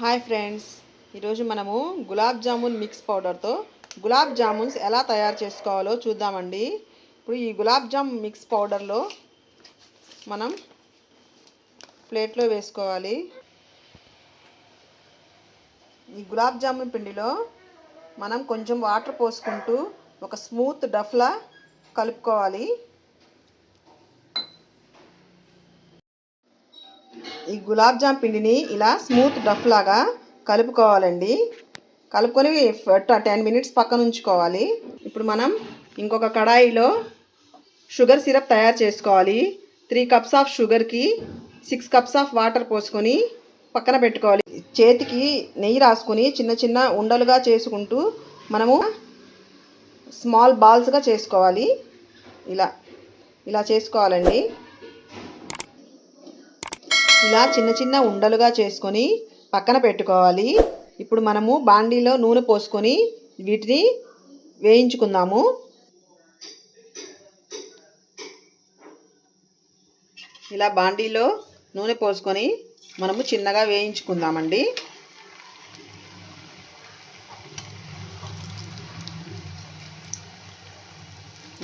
Hi friends. ఈరోజు మనము gulab jamun mix పౌడర్తో గులాబ్ జామున్స్ ఎలా తయారు చేసుకోవాలో చూద్దామండి. ఇప్పుడు ఈ గులాబ్ జామ్ మిక్స్ పౌడర్లో మనం ప్లేట్లో వేసుకోవాలి. ఈ గులాబ్ జామున్ పిండిలో మనం కొంచెం వాటర్ పోసుకుంటూ ఒక స్మూత్ డఫ్లా కలుపుకోవాలి. ఈ గులాబ్ జామ్ పిండిని ఇలా స్మూత్ డఫ్ లాగా కలుపుకోవాలండి. కలుపుకొని టెన్ మినిట్స్ పక్కన ఉంచుకోవాలి. ఇప్పుడు మనం ఇంకొక కడాయిలో షుగర్ సిరప్ తయారు చేసుకోవాలి. త్రీ కప్స్ ఆఫ్ షుగర్కి సిక్స్ కప్స్ ఆఫ్ వాటర్ పోసుకొని పక్కన పెట్టుకోవాలి. చేతికి నెయ్యి రాసుకొని చిన్న చిన్న ఉండలుగా చేసుకుంటూ మనము స్మాల్ బాల్స్గా చేసుకోవాలి. ఇలా ఇలా చేసుకోవాలండి. ఇలా చిన్న చిన్న ఉండలుగా చేసుకొని పక్కన పెట్టుకోవాలి. ఇప్పుడు మనము బాండీలో నూనె పోసుకొని వీటిని వేయించుకుందాము. ఇలా బాండీలో నూనె పోసుకొని మనము చిన్నగా వేయించుకుందామండి.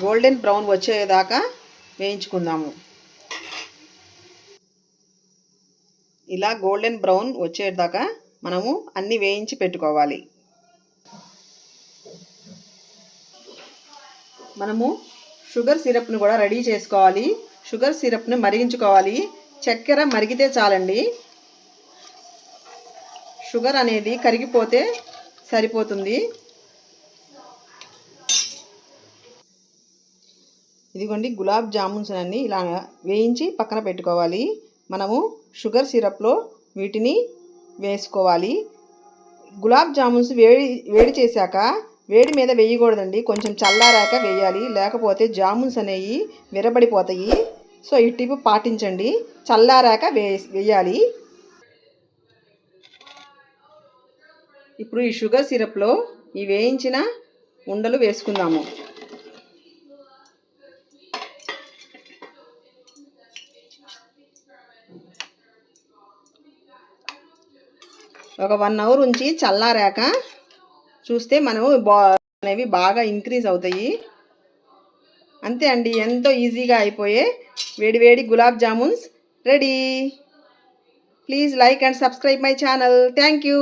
గోల్డెన్ బ్రౌన్ వచ్చేదాకా వేయించుకుందాము. ఇలా గోల్డెన్ బ్రౌన్ వచ్చేదాకా మనము అన్నీ వేయించి పెట్టుకోవాలి. మనము షుగర్ సిరప్ను కూడా రెడీ చేసుకోవాలి. షుగర్ సిరప్ను మరిగించుకోవాలి. చక్కెర మరిగితే చాలండి. షుగర్ అనేది కరిగిపోతే సరిపోతుంది. ఇదిగోండి గులాబ్ జామున్స్ అన్నీ ఇలా వేయించి పక్కన పెట్టుకోవాలి. మనము షుగర్ సిరప్లో వీటిని వేసుకోవాలి. గులాబ్ జామున్స్ వేడి వేడి చేశాక వేడి మీద వేయకూడదండి. కొంచెం చల్లారాక వేయాలి. లేకపోతే జామున్స్ అనేవి విరబడిపోతాయి. సో ఈ టిప్ పాటించండి. చల్లారాక వే వేయాలి. ఇప్పుడు ఈ షుగర్ సిరప్లో ఈ వేయించిన ఉండలు వేసుకుందాము. ఒక వన్ అవర్ ఉంచి చల్లారాక చూస్తే మనము బా అనేవి బాగా ఇంక్రీజ్ అవుతాయి. అంతే అండి ఎంతో ఈజీగా అయిపోయే వేడి వేడి gulab jamuns ready. Please like and subscribe my channel thank you